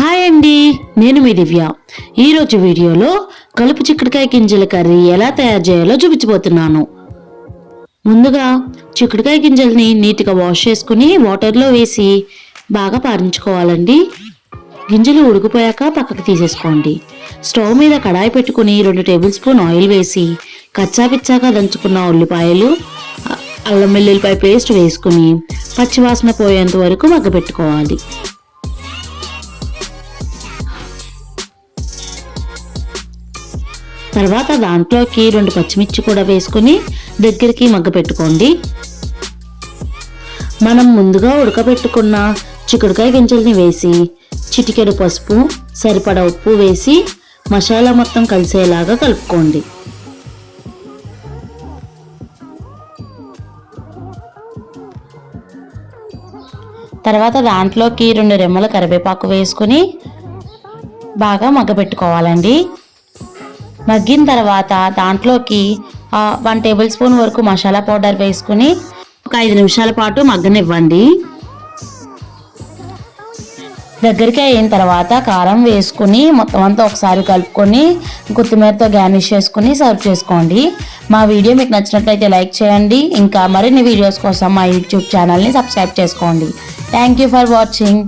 Hi అండి నేను మీ దివ్య. ఈరోజు వీడియోలో కలుపు చిక్కుడుకాయ గింజల కర్రీ ఎలా తయారు చేయాలో చూపించబోతున్నాను. ముందుగా చిక్కుడుకాయ గింజల్ని నీట్గా వాష్ చేసుకుని వాటర్లో వేసి బాగా పారించుకోవాలండి. గింజలు ఉడికిపోయాక పక్కకు తీసేసుకోండి. స్టవ్ మీద కడాయి పెట్టుకుని రెండు టేబుల్ స్పూన్ ఆయిల్ వేసి కచ్చాపిచ్చాగా దంచుకున్న ఉల్లిపాయలు అల్లం వెల్లుల్లిపాయ పేస్ట్ వేసుకుని పచ్చివాసన పోయేంత వరకు మగ్గపెట్టుకోవాలి. తర్వాత దాంట్లోకి రెండు పచ్చిమిర్చి కూడా వేసుకుని దగ్గరికి మగ్గ పెట్టుకోండి. మనం ముందుగా ఉడకబెట్టుకున్న చిక్కుడుకాయ గింజల్ని వేసి చిటికెడు పసుపు సరిపడా ఉప్పు వేసి మసాలా మొత్తం కలిసేలాగా కలుపుకోండి. తర్వాత దాంట్లోకి రెండు రెమ్మల కరివేపాకు వేసుకుని బాగా మగ్గపెట్టుకోవాలండి మగ్గిన తర్వాత దాంట్లోకి వన్ టేబుల్ స్పూన్ వరకు మసాలా పౌడర్ వేసుకుని ఒక ఐదు నిమిషాల పాటు మగ్గనివ్వండి. దగ్గరికి అయిన తర్వాత కారం వేసుకుని మొత్తం అంతా ఒకసారి కలుపుకొని కొత్తిమీరతో గార్నిష్ చేసుకుని సర్వ్ చేసుకోండి. మా వీడియో మీకు నచ్చినట్లయితే లైక్ చేయండి. ఇంకా మరిన్ని వీడియోస్ కోసం మా యూట్యూబ్ ఛానల్ని సబ్స్క్రైబ్ చేసుకోండి. Thank you for watching